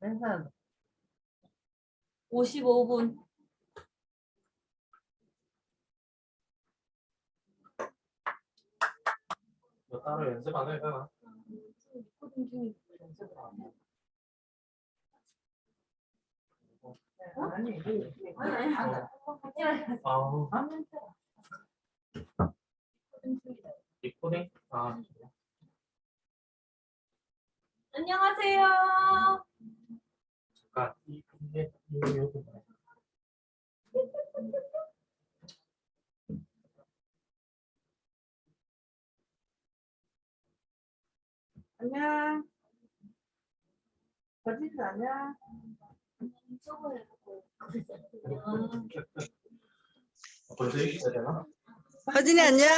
맨날 55분. 너 따로 연습 안? 아니 아우 리코딩? 아 안녕하세요. 잠깐 이 이게 이거 여기 뭐야? 안녕. 거짓말 아니야? 벌써 이렇게 해야 되나? 허진이 안녕.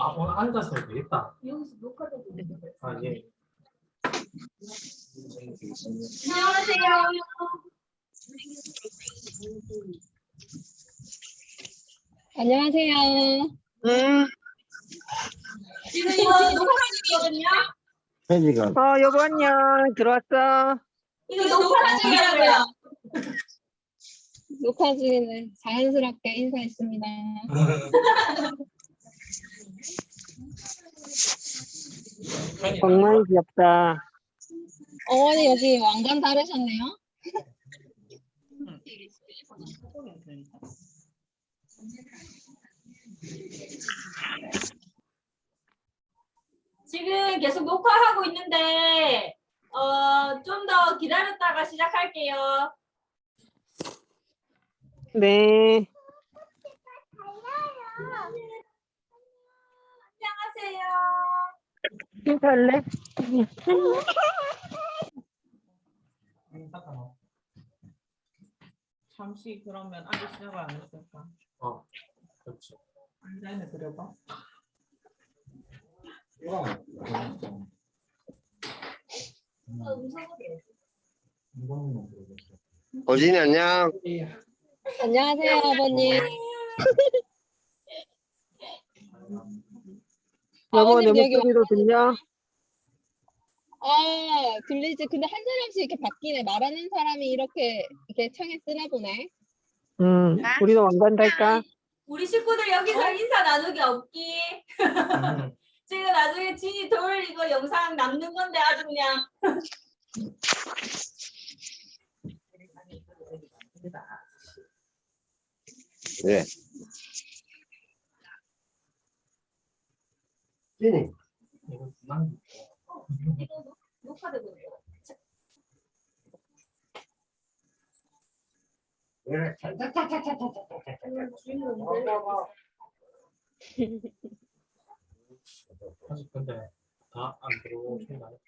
아 오늘 앉아서 해도 되겠다 여기서 녹화되고 있는데. 아 예. 안녕하세요. 안녕하세요. 응. 지금 이거 녹화 중이거든요. 혜지가 어, 여보 안녕. 들어왔어. 이거 녹화 중이라고요. 녹화 중인데 자연스럽게 인사했습니다. 정말 귀엽다. 어머니 여기 왕관 다르셨네요. 지금 계속 녹화하고 있는데 어, 좀 더 기다렸다가 시작할게요. 네. 안녕하세요. 인사할래? 잠시 그러면 아직 시작을 안 했을까? 어 그렇지 디자인을 그려봐. 어진이 안녕. 안녕하세요 아버님. 여보 내 아버님 여기 목소리로 들려? 아 들리지. 근데 한 사람씩 이렇게 바뀌네. 말하는 사람이 이렇게 이렇게 창에 쓰나 보네. 응. 우리도 왕관 달까? 우리 식구들 여기서 인사 나누기 없기. 음, 지금 나중에 진이 돌 이거 영상 남는 건데 아주 그냥 네. 난 이거 녹- 근데 다안 있어요.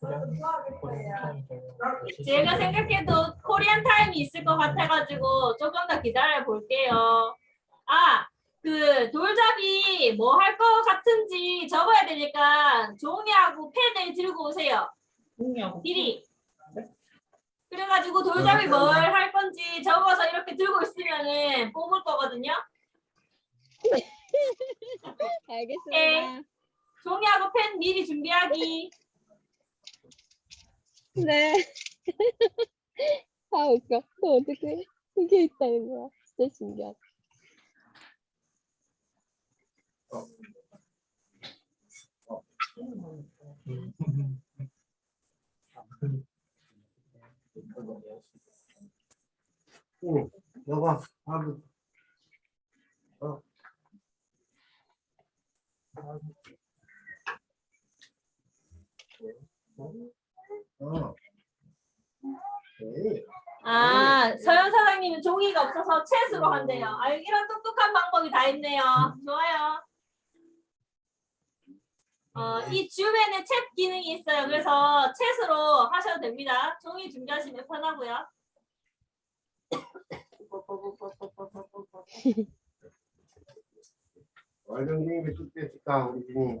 그래 제가 생각해도 코리안 타임이 있을 것 같아가지고 조금 더 기다려 볼게요. 아, 그 돌잡이 뭐 할 것 같은지 적어야 되니까 종이하고 펜을 들고 오세요. 공유하고 미리. 그래가지고 돌잡이 뭘 할 건지 적어서 이렇게 들고 있으면은 뽑을 거거든요. 알겠습니다. 종이하고 펜 미리 준비하기. 네. 아 웃겨. 또 어떻게 그게 있다는 거야. 진짜 신기하다. 여보 아주 어. 네. 아, 서현 사장님은 종이가 없어서 챗으로 한대요. 아, 이런 똑똑한 방법이 다 있네요. 좋아요. 어, 이 줌에는 챗 기능이 있어요. 그래서 챗으로 하셔도 됩니다. 종이 준비하시면 편하고요. 월등님이 뚝배니까 우리 진이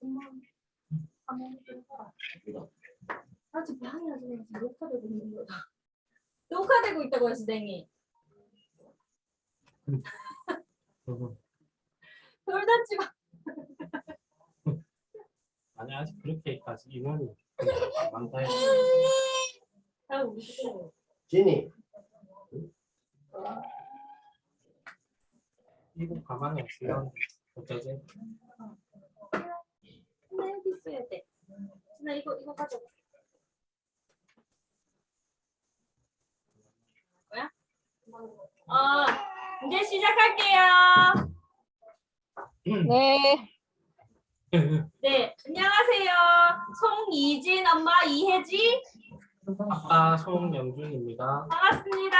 나 뭐. 아직 방이 아직 녹화되고 있는 거다. 녹화되고 있다고요, 선생님. 돌잔치가 아니 아직 그렇게까지 인원이 많다 해서 다 우시고. 진이 이거 가만히 없으면 어쩌지? 있어야 돼. 나 이거 이거 가져. 뭐야? 어, 이제 시작할게요. 네. 네, 안녕하세요. 송이진 엄마 이혜지 아빠 송영준입니다. 반갑습니다.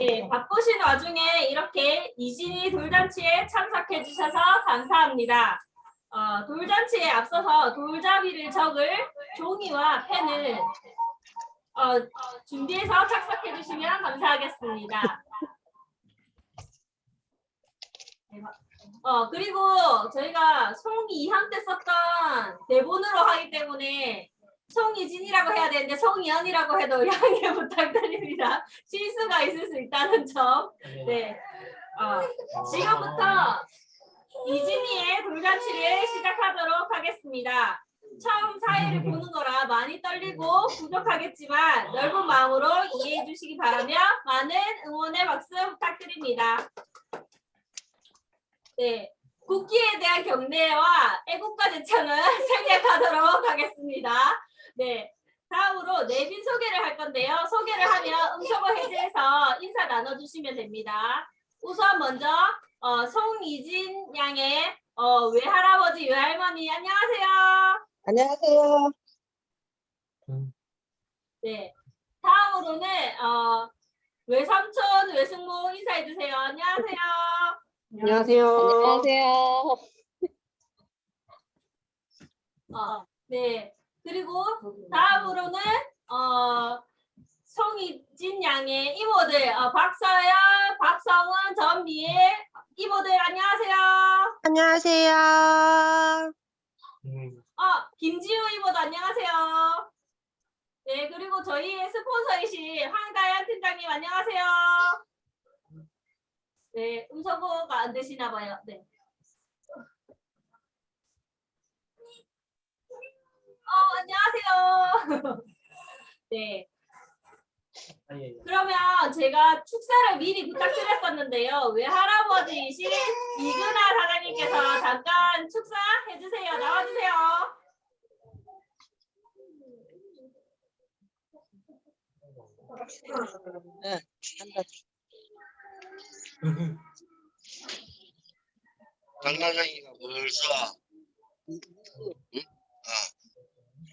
네, 바쁘신 와중에 이렇게 이진이 돌잔치에 참석해 주셔서 감사합니다. 어, 돌잔치에 앞서서 돌잡이를 적을 종이와 펜을 어, 준비해서 착석해 주시면 감사하겠습니다. 어, 그리고 저희가 송이한 때 썼던 대본으로 하기 때문에 송이진이라고 해야 되는데 송이연이라고 해도 양해 부탁드립니다. 실수가 있을 수 있다는 점. 네. 어, 지금부터 이진이의 돌잔치를 시작하도록 하겠습니다. 처음 사회를 보는 거라 많이 떨리고 부족하겠지만 넓은 마음으로 이해해 주시기 바라며 많은 응원의 박수 부탁드립니다. 네. 국기에 대한 경례와 애국가 제창을 생략하도록 하겠습니다. 네. 다음으로 내빈 소개를 할 건데요. 소개를 하면 음소거 해제해서 인사 나눠주시면 됩니다. 우선 먼저 어, 송이진 양의 어, 외할아버지, 외할머니 안녕하세요. 안녕하세요. 네. 다음으로는 어, 외삼촌, 외숙모 인사해 주세요. 안녕하세요. 안녕하세요. 안녕하세요. 어, 네. 그리고 다음으로는 어, 송이진 양의 이모들 어, 박서연, 박성은, 전미애 이모들 안녕하세요. 안녕하세요. 음, 어, 김지우 이모도 안녕하세요. 네, 그리고 저희의 스폰서이신 황다연 팀장님 안녕하세요. 네, 음성어가 안 되시나 봐요. 네. 어, 안녕하세요. 네. 아, 예, 예. 그러면 제가 축사를 미리 부탁드렸었는데요. 왜 할아버지이신 이근아 사장님께서 잠깐 축사 해 주세요. 나와 주세요. 네, 한다. 강나장이가 뭘 써?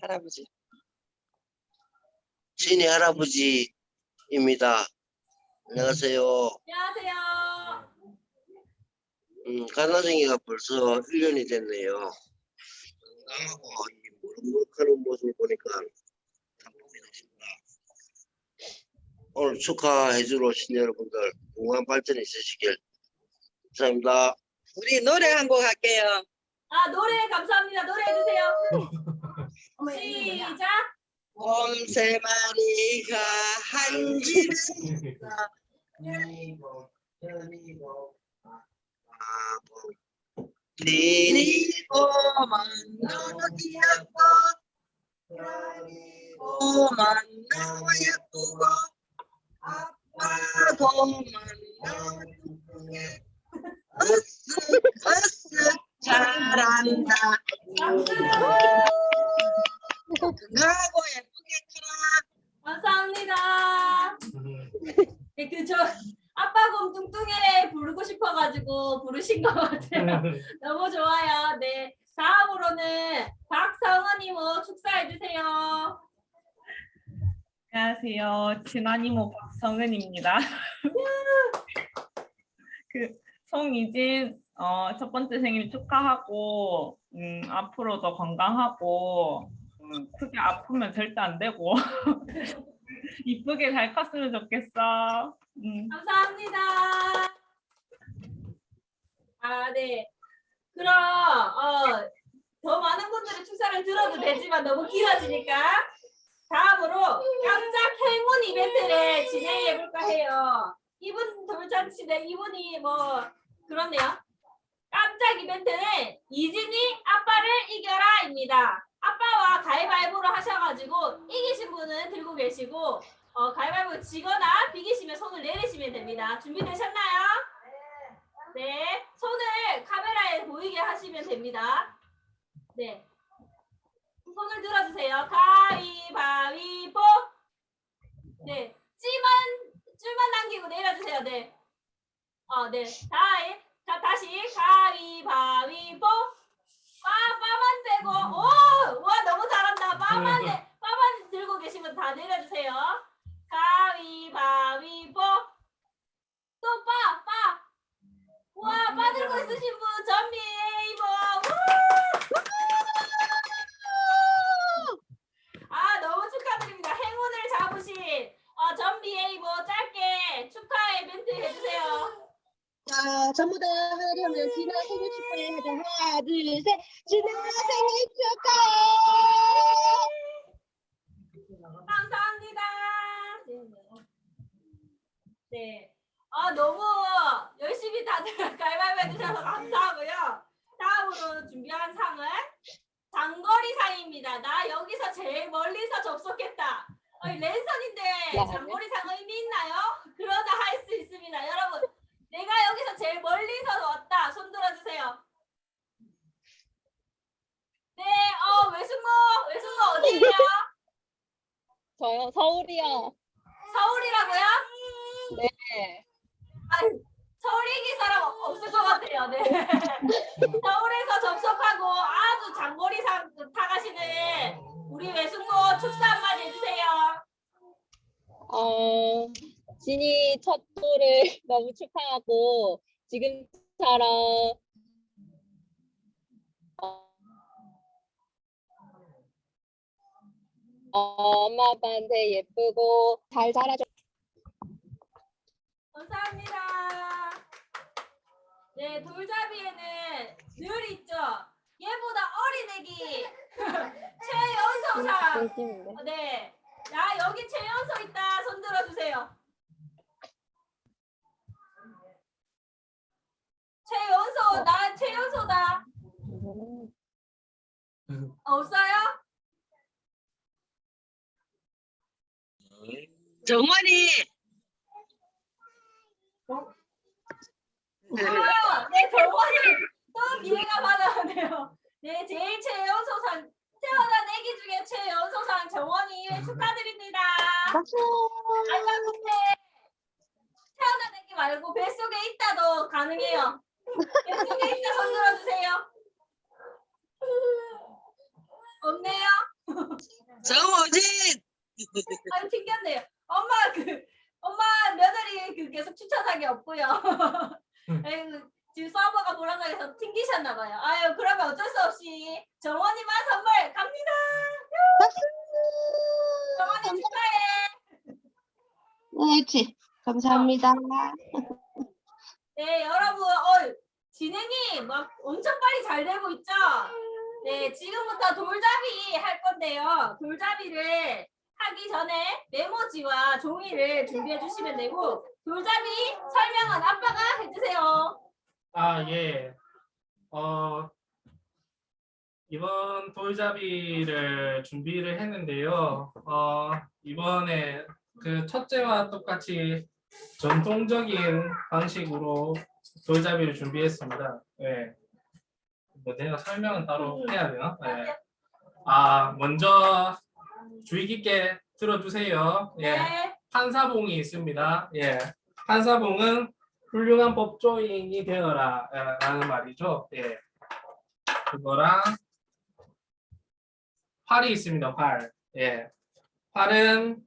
할아버지. 신이 할아버지입니다. 안녕하세요. 안녕하세요. 음, 강나장이가 벌써 1년이 됐네요. 건강하고 이 무럭무럭하는 모습을 보니까 참 보기 좋습니다. 오늘 축하해주러 오신 여러분들 건강 발전 있으시길 감사합니다. 우리 노래 한 곡 할게요. 아 노래 감사합니다. 노래 해주세요. 시작. 곰세 마리가 한 집에 이고 아, 뭐, 니니고만 너무 귀엽고 고만 너무 예쁘고 너무 뚱뚱해 으쓱 으쓱 잘한다 건강하고 예쁘게 크라 감사합니다. 네, 그저 아빠 곰 뚱뚱해 부르고 싶어가지고 부르신 것 같아요. 너무 좋아요. 네. 다음으로는 박성은이모 축사해 주세요. 안녕하세요. 이모 박성은입니다. 그 송이진 어, 첫 번째 생일 축하하고 음, 앞으로도 건강하고 음, 크게 아프면 절대 안 되고 이쁘게 잘 컸으면 좋겠어. 음. 감사합니다. 아, 네. 그럼 어, 더 많은 분들의 축사를 들어도 되지만 너무 길어지니까 다음으로 깜짝 행운 이벤트를 진행해 볼까 해요. 이분 돌잔치네. 이분이 뭐 그렇네요. 깜짝 이벤트는 이진이 아빠를 이겨라입니다. 아빠와 가위바위보를 하셔가지고 이기신 분은 들고 계시고 어, 가위바위보 지거나 비기시면 손을 내리시면 됩니다. 준비되셨나요? 네. 손을 카메라에 보이게 하시면 됩니다. 네. 손을 들어주세요. 가위바위보. 네. 찌만, 줄만 남기고 내려주세요. 네. 어, 네. 다이. 자, 다시 가위 해주셔서 감사하고요 다음으로 준비한 상은 장거리 상입니다. 나 여기서 제일 멀리서 접속했다. 어, 이 랜선인데 야. 장거리 상 의미 있나요? 그러나 할 수 있습니다. 여러분, 내가 여기서 제일 멀리서 왔다. 손 들어주세요. 네, 어 외숙모, 외숙모 어디예요? 저요, 서울이요. 서울이라고요? 네. 서울 이길 사람 없을 것 같아요. 네. 서울에서 접속하고 아주 장거리상 타가시는 우리 외숙모 축사 한마디 해주세요. 어, 진이 첫 돌을 너무 축하하고, 지금처럼, 어, 엄마 아빠한테 예쁘고 잘 자라줘. 감사합니다. 네, 돌잡이에는 늘 있죠. 얘보다 어린 애기 최연소상. 진심인데. 어, 네. 야, 여기 최연소 있다. 손 들어주세요. 최연소, 나 최연소다. 없어요? 정원이 아, 네, 정원이 또 받아야 돼요. 네, 제일 최연소상 태어난 애기 중에 최연소상 정원이 축하드립니다. 박수! 아이고 근데 태어난 애기 말고 뱃속에 있다도 가능해요. 뱃속에 있다 손 들어주세요. 없네요. 정호진 아유 튕겼네요. 엄마 그 엄마 며느리 그 계속 추천하기 없고요. 지금 서버가 불안정해서 튕기셨나 봐요. 아유 그러면 어쩔 수 없이 정원이만 선물 갑니다. 정원이 축하해. 옳지. 감사합니다. 네, 여러분, 어, 진행이 막 엄청 빨리 잘 되고 있죠? 네, 지금부터 돌잡이 할 건데요. 돌잡이를 하기 전에 메모지와 종이를 준비해 주시면 되고, 돌잡이 설명은 아빠가 해주세요. 아, 예. 어, 이번 돌잡이를 준비를 했는데요. 어, 이번에 그 첫째와 똑같이 전통적인 방식으로 돌잡이를 준비했습니다. 예. 뭐 내가 설명은 따로 해야 되나? 예. 아, 먼저 주의 깊게 들어주세요. 예. 네. 판사봉이 있습니다. 예. 판사봉은 훌륭한 법조인이 되어라 예, 라는 말이죠. 예. 그거랑 활이 있습니다. 활. 예. 활은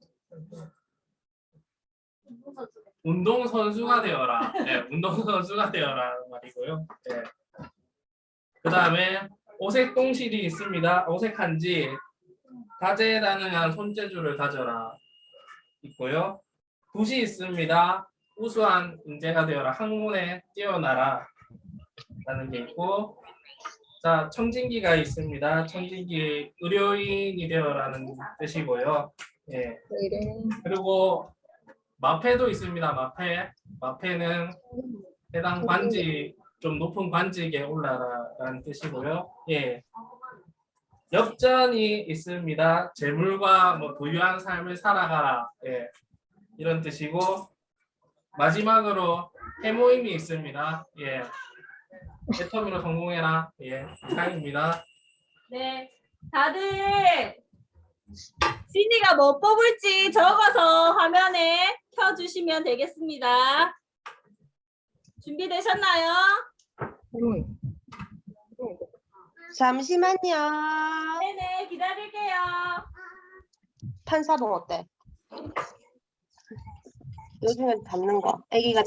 운동 선수가 되어라. 예, 운동 선수가 되어라는 말이고요. 예. 그 다음에 오색 동실이 있습니다. 오색한지 다재다능한 손재주를 가져라. 있고요. 붓이 있습니다. 우수한 인재가 되어라. 학문에 뛰어나라. 라는 게 있고 자 청진기가 있습니다. 청진기 의료인이 되어라는 뜻이고요. 예. 그리고 마패도 있습니다. 마패. 마패는 해당 관직 좀 높은 관직에 올라라라는 뜻이고요. 예. 엽전이 있습니다. 재물과 뭐 부유한 삶을 살아가라. 예. 이런 뜻이고 마지막으로 해모임이 있습니다. 예. 애터미로 성공해라. 예. 이상입니다. 네. 다들 진이가 뭐 뽑을지 적어서 화면에 켜주시면 되겠습니다. 준비되셨나요? 잠시만요. 네네, 기다릴게요. 판사봉 어때? 요즘에 잡는 거. 애기가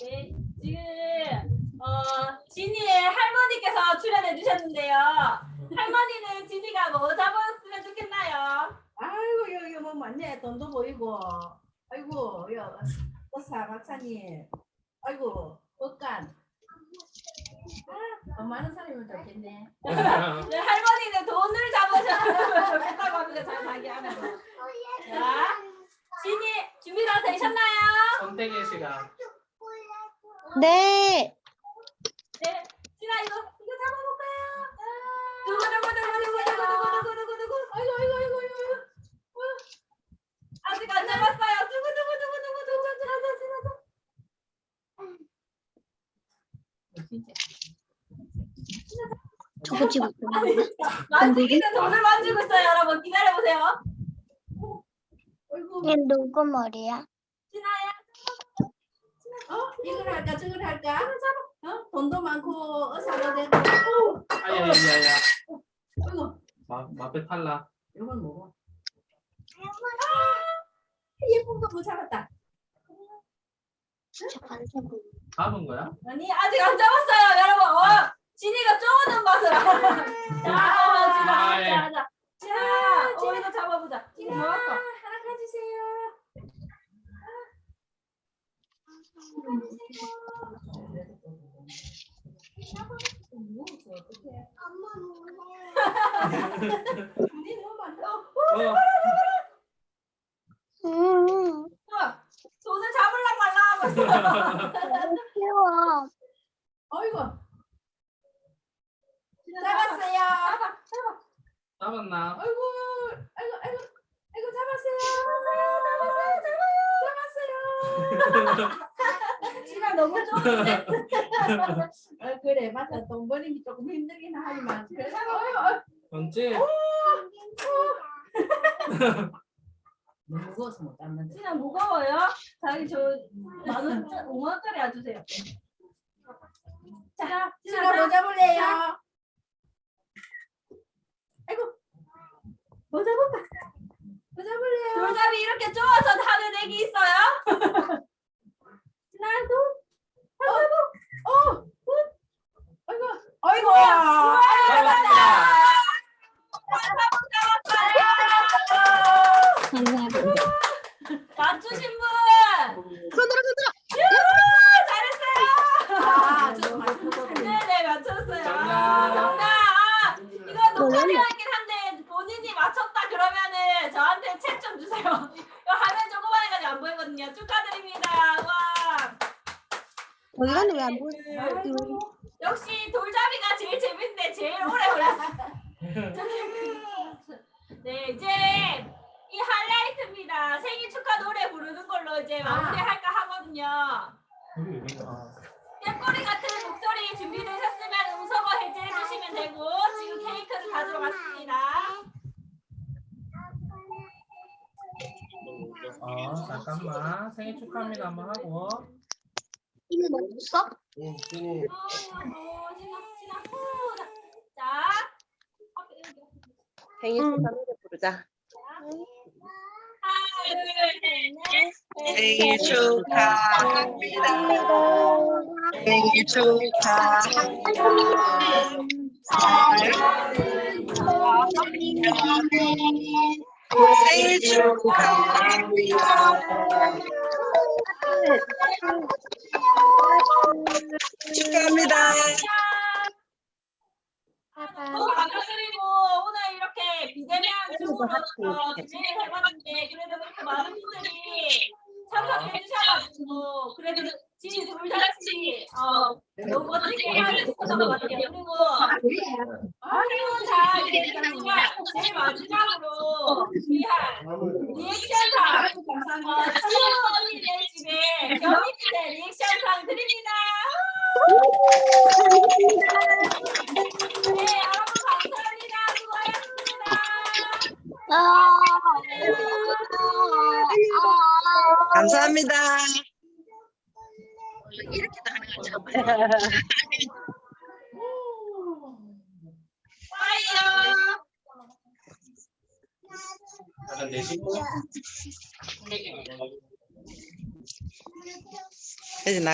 네, 지금 어 진이의 할머니께서 출연해 주셨는데요. 할머니는 진이가 뭐 잡았으면 좋겠나요? 아이고 여기 뭐 맞네 돈도 보이고 아이고 여 어사 박사님 아이고 엇간 아, 더 많은 사람이면 좋겠네 네, 할머니는 돈을 잡으셨으면 좋겠다고 합니다. 저 자기 하는 거. 자, 진이 준비 다 되셨나요? 선택의 시간. 네. 네, 진아 이거 이거 잡아볼까요? 누구 누구 누구 누구 누구 누구 누구 누구 아이고 아이고 아이고 아이고. 아직 안 잡았어요. 누구 누구 누구 누구 누구 지나서 지나서. 저거 지금 만지기는 돈을 만지고 있어요, 여러분. 기다려 보세요. 아이고 얘 누구 머리야? 진아야. 어 이걸 할까 저걸 할까 어 돈도 많고 어사도 되고 어, 아야야야야. 아이고 마 마페 탈락. 이건 뭐고 아, 예쁜 거뭐 잡았다 잡은 거야? 아니 아직 안 잡았어요, 여러분. 어, 진이가 쪼는 맛을. 자, 어, 진아, 아이. 자, 자, 자, 어, 이거 잡아보자. 진아 뭐 할까? 하나 가주세요 엄마 놀래. 어, 자기 저만 원, 오만 원짜리 놔주세요. 자, 진아 진아 뭐 잡을래요? 아이고 뭐 잡을까? 뭐 잡을래요? 돌잡이 이렇게 쪼아서 하는 애기 있어요? 나도 어, 어, 아이고 아이고 우와, 잡았다. 잡았어요. 감사합니다. 맞추신 분! 손들어 손들어. 잘했어요! 네네 맞췄어요. 정답! 이거 녹화되어있긴 네. 한데 본인이 맞췄다 그러면은 저한테 책 좀 주세요. 이거 화면 조그만 해가지고 안 보이거든요. 축하드립니다. 와 이거는 왜안 보이지? 역시 돌잡이가 제일 재밌는데 제일 오래 걸렸어. 네 이제 생일 축하 노래 부르는 걸로 이제 마무리할까 하거든요. 쇳꼬리 같은 목소리 준비되셨으면 음소거 해제해 주시면 되고 지금 케이크를 가지러 갔습니다. 어 잠깐만 생일 축하합니다 한번 하고 이미 먹었어? 응, 준이. 어, 어. 후. 자, 여기. 생일 축하 노래 부르자. 하 나, 둘, 셋, 넷. 생일 축하합니다. 생일 축하합니다. 생일 축하합니다. 축하합니다. 너무 감사드리고 오늘 이렇게 비대면 중으로 진행을 해봤는데 그래도 그렇게 많은 분들이 참석해 주셔가지고 그래도 진 돌잔치 어, 너무 멋지게 해주셨던 것 같아요. 그리고 아주 잘 됐지만 제일 마지막으로 위한 리액션상 어, 치유 언니네 집에 경희대 리액션상 드립니다. 네, 여러분 감사합니다. 수고하셨습니다. 감사합니다. 이렇게 나는 거 처음 봐요. 빠이요. 약간 내시고 이제 나